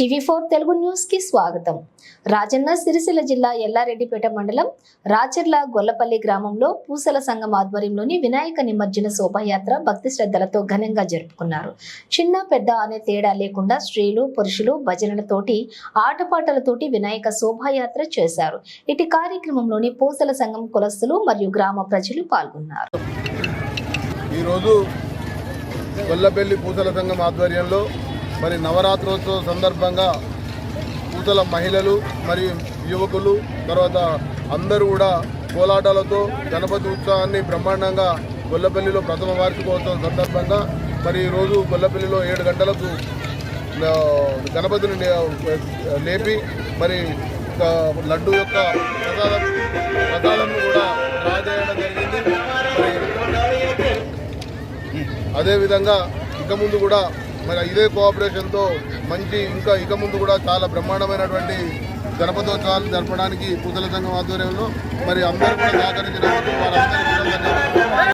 TV four Telugu న్యూస్కి స్వాగతం. రాజన్న సిరిసిల్ల జిల్లా ఎల్లారెడ్డిపేట మండలం రాచర్ల గొల్లపల్లి గ్రామంలో పూసల సంఘం ఆధ్వర్యంలోని వినాయక నిమజ్జన శోభాయాత్ర భక్తి శ్రద్ధలతో ఘనంగా జరుపుకున్నారు. చిన్న పెద్ద అనే తేడా లేకుండా స్త్రీలు పురుషులు భజనలతోటి ఆటపాటలతోటి వినాయక శోభాయాత్ర చేశారు. ఇటు కార్యక్రమంలోని పూసల సంఘం కులస్తులు మరియు గ్రామ ప్రజలు పాల్గొన్నారు. ఈరోజు గొల్లపల్లి పూసల సంఘం ఆధ్వర్యంలో మరి నవరాత్రోత్సవ సందర్భంగా పూతల మహిళలు మరియు యువకులు తర్వాత అందరూ కూడా కోలాటాలతో గణపతి ఉత్సవాన్ని బ్రహ్మాండంగా గొల్లపల్లిలో ప్రథమ వార్షికోత్సవం సందర్భంగా మరి ఈరోజు గొల్లపల్లిలో ఏడు గంటలకు గణపతిని లేపి మరి ఒక లడ్డు యొక్క ప్రసాదం కూడా జరిగింది. అదేవిధంగా ఇక ముందు కూడా మరి ఇదే కోఆపరేషన్తో మంచి ఇంకా ఇక ముందు కూడా చాలా బ్రహ్మాండమైనటువంటి గణపతోత్సవాలు జరపడానికి పూజల సంఘం ఆధ్వర్యంలో మరి అందరూ కూడా సహకరించినందుకు వారందరూ